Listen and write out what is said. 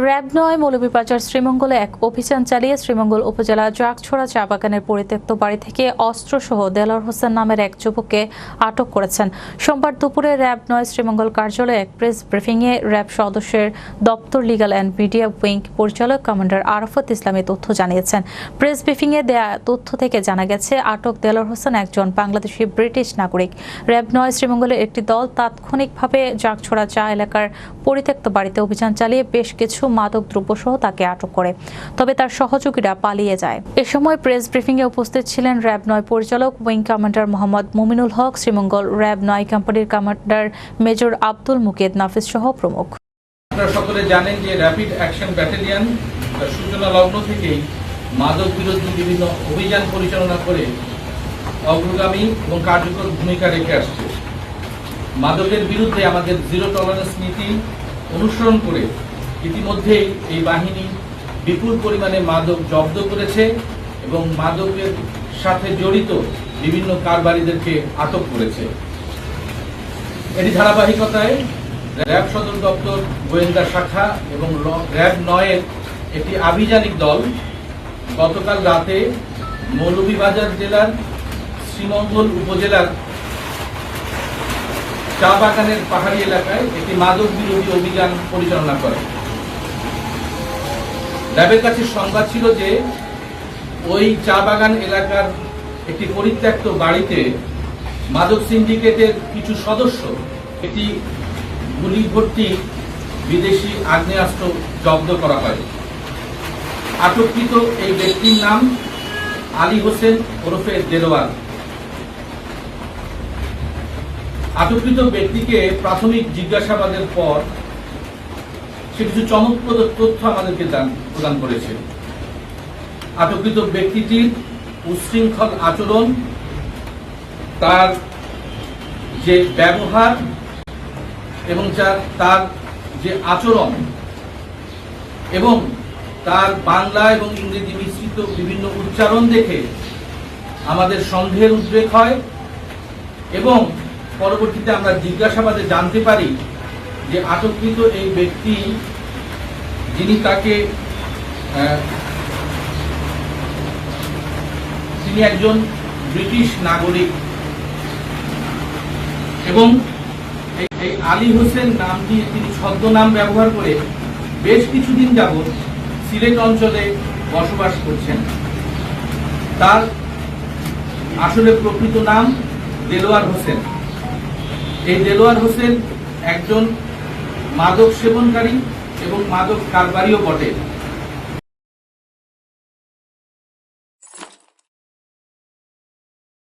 RAB নয় মৌলভীবাজার শ্রীমঙ্গলে এক অভিযান চালিয়ে শ্রীমঙ্গল উপজেলা জাগছড়া চা বাগানের পরিত্যক্ত বাড়ি থেকে অস্ত্রসহ দেলার হোসেন নামের এক যুবককে আটক করেছেন। সোমবার দুপুরে র্যাব নয় শ্রীমঙ্গল কার্যালয়ে এক প্রেস ব্রিফিংয়ে র্যাব সদস্যের দপ্তর লিগাল অ্যান্ড মিডিয়া উইং পরিচালক কমান্ডার আরাফত ইসলামী তথ্য জানিয়েছেন। প্রেস ব্রিফিংয়ে দেয়া তথ্য থেকে জানা গেছে, আটক দেলার হোসেন একজন বাংলাদেশি ব্রিটিশ নাগরিক। র্যাব নয় শ্রীমঙ্গলের একটি দল তাৎক্ষণিকভাবে জাগছড়া চা এলাকার পরিত্যক্ত বাড়িতে অভিযান চালিয়ে বেশ কিছু মাদক দ্রব্যসহ তাকে আটক করে, তবে তার সহযোগীরা পালিয়ে যায়। এ সময় প্রেস ব্রিফিংয়ে উপস্থিত ছিলেন র্যাব নয় পরিচালক, wing commander Mohammad Muminul Haque, Sreemangal RAB নয় কোম্পানির কমান্ডার মেজর আব্দুল মুকেদ নাফিস সহ প্রমুখ। আপনারা সকলে জানেন যে র্যাপিড অ্যাকশন ব্যাটালিয়ন সূচনা লগ্ন থেকেই মাদক বিরোধী বিভিন্ন অভিযান পরিচালনা করে অগ্রগামী এবং কার্যকর ভূমিকা রেখে আসছে। মাদকের বিরুদ্ধে আমাদের জিরো টলারেন্স নীতি অনুসরণ করে ইতিমধ্যেই এই বাহিনী বিপুল পরিমাণে মাদক জব্দ করেছে এবং মাদকের সাথে জড়িত বিভিন্ন কারবারিদেরকে আটক করেছে। এটি ধারাবাহিকতায় র্যাব সদর দপ্তর, গোয়েন্দা শাখা এবং র্যাব নয়ের একটি আভিযানিক দল গতকাল রাতে মৌলভীবাজার জেলার শ্রীমঙ্গল উপজেলার চা বাগানের পাহাড়ি এলাকায় একটি মাদক বিরোধী অভিযান পরিচালনা করে। র্যাবের কাছে সংবাদ ছিল যে ওই চা বাগান এলাকার একটি পরিত্যক্ত বাড়িতে মাদক সিন্ডিকেটের কিছু সদস্য, একটি গুলি ভর্তি বিদেশি আগ্নেয়াস্ত্র জব্দ করা হয়। আটককৃত এই ব্যক্তির নাম আলী হোসেন ওরফে দেলোয়ার। আটককৃত ব্যক্তিকে প্রাথমিক জিজ্ঞাসাবাদের পর সে কিছু চমকপ্রদ তথ্য আমাদেরকে দান- প্রদান করেছে। আটককৃত ব্যক্তিটির উচ্ছৃঙ্খল আচরণ, তার যে ব্যবহার এবং যার তার যে আচরণ এবং তার বাংলা এবং ইংরেজি মিশ্রিত বিভিন্ন উচ্চারণ দেখে আমাদের সন্দেহের উদ্বেগ হয় এবং পরবর্তীতে আমরা জিজ্ঞাসাবাদে জানতে পারি যে আটককৃত এই ব্যক্তি যিনি তাকে তিনি একজন ব্রিটিশ নাগরিক এবং এই- আলী হোসেন নাম দিয়ে তিনি ছদ্মনাম ব্যবহার করে বেশ কিছুদিন যাবৎ সিলেট অঞ্চলে বসবাস করছেন। তার আসলে প্রকৃত নাম দেলোয়ার হোসেন। এই দেলোয়ার হোসেন একজন মাদক সেবনকারী এবং মাদক কারবারিও বটে।